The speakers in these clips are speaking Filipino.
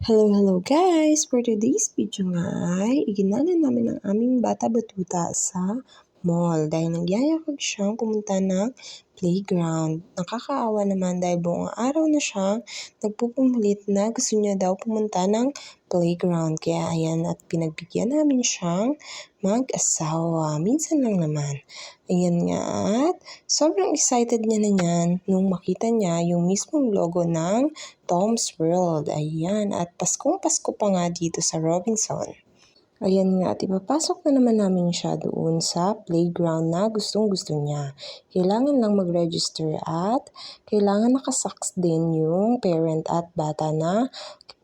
Hello, hello guys! For today's video nga ay iginala namin ang aming bata batuta sa mall dahil nagyayakag siyang pumunta ng playground. Nakakaawa naman dahil buong araw na siyang nagpupumilit na gusto niya daw pumunta ng playground. Kaya ayan at pinagbigyan namin siyang mag-asawa. Minsan lang naman. Ayan nga at sobrang excited niya na niyan nung makita niya yung mismong logo ng Tom's World. Ayan at Paskong Pasko pa nga dito sa Robinson. Ayan nga at ipapasok na naman namin siya doon sa playground na gustong gusto niya. Kailangan lang mag-register at kailangan nakasaks din yung parent at bata na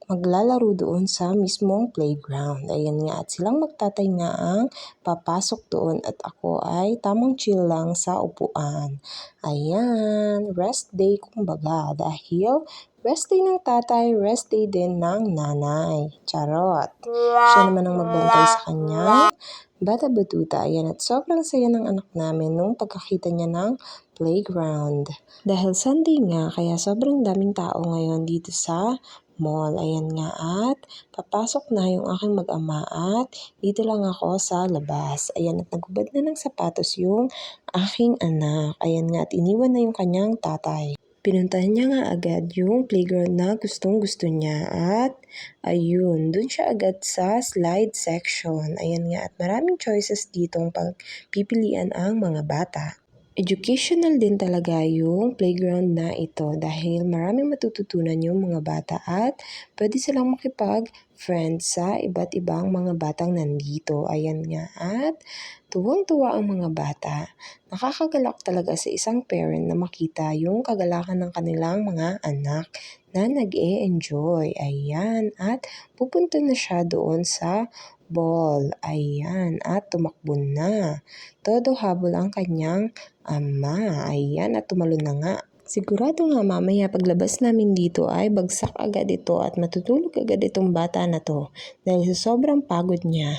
maglalaro doon sa mismong playground. Ayan nga at silang magtatay nga ang papasok doon at ako ay tamang chill lang sa upuan. Ayan, rest day kumbaga dahil rest day ng tatay, rest day din ng nanay. Charot. Siya naman ang magbantay sa kanya. Bata batuta, ayan at sobrang saya ng anak namin nung pagkakita niya ng playground. Dahil Sunday nga, kaya sobrang daming tao ngayon dito sa mall. Ayan nga at papasok na yung aking mag-ama at dito lang ako sa labas. Ayan at nagubad na ng sapatos yung aking anak. Ayan nga at iniwan na yung kanyang tatay. Pinuntahan niya nga agad yung playground na gustong gusto niya at ayun, dun siya agad sa slide section. Ayan nga at maraming choices ditong pagpipilian ang mga bata. Educational din talaga yung playground na ito dahil maraming matututunan yung mga bata at pwede silang makipag-friend sa iba't ibang mga batang nandito. Ayan nga at tuwang-tuwa ang mga bata. Nakakagalak talaga sa isang parent na makita yung kagalakan ng kanilang mga anak na nag-e-enjoy. Ayan at pupunta na siya doon sa ball. Ayan at tumakbo na. Todo habol ang kanyang ama. Ayan at tumalon na nga. Sigurado nga mamaya paglabas namin dito ay bagsak agad ito at matutulog agad itong bata na to dahil sa sobrang pagod niya.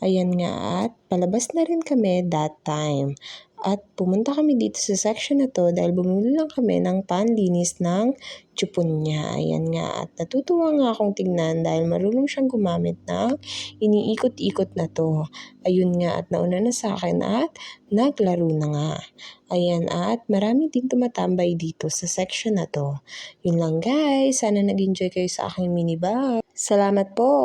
Ayan nga at palabas na rin kami that time. At pumunta kami dito sa section na to dahil bumili lang kami ng panlinis ng chupon niya. Ayan nga at natutuwa nga akong tingnan dahil marunong siyang gumamit ng iniikot-ikot na to. Ayun nga at nauna na sa akin at naglaro na nga. Ayan at marami ding tumatambay dito sa section na to. Yun lang guys, sana nag-enjoy kayo sa aking mini vlog. Salamat po!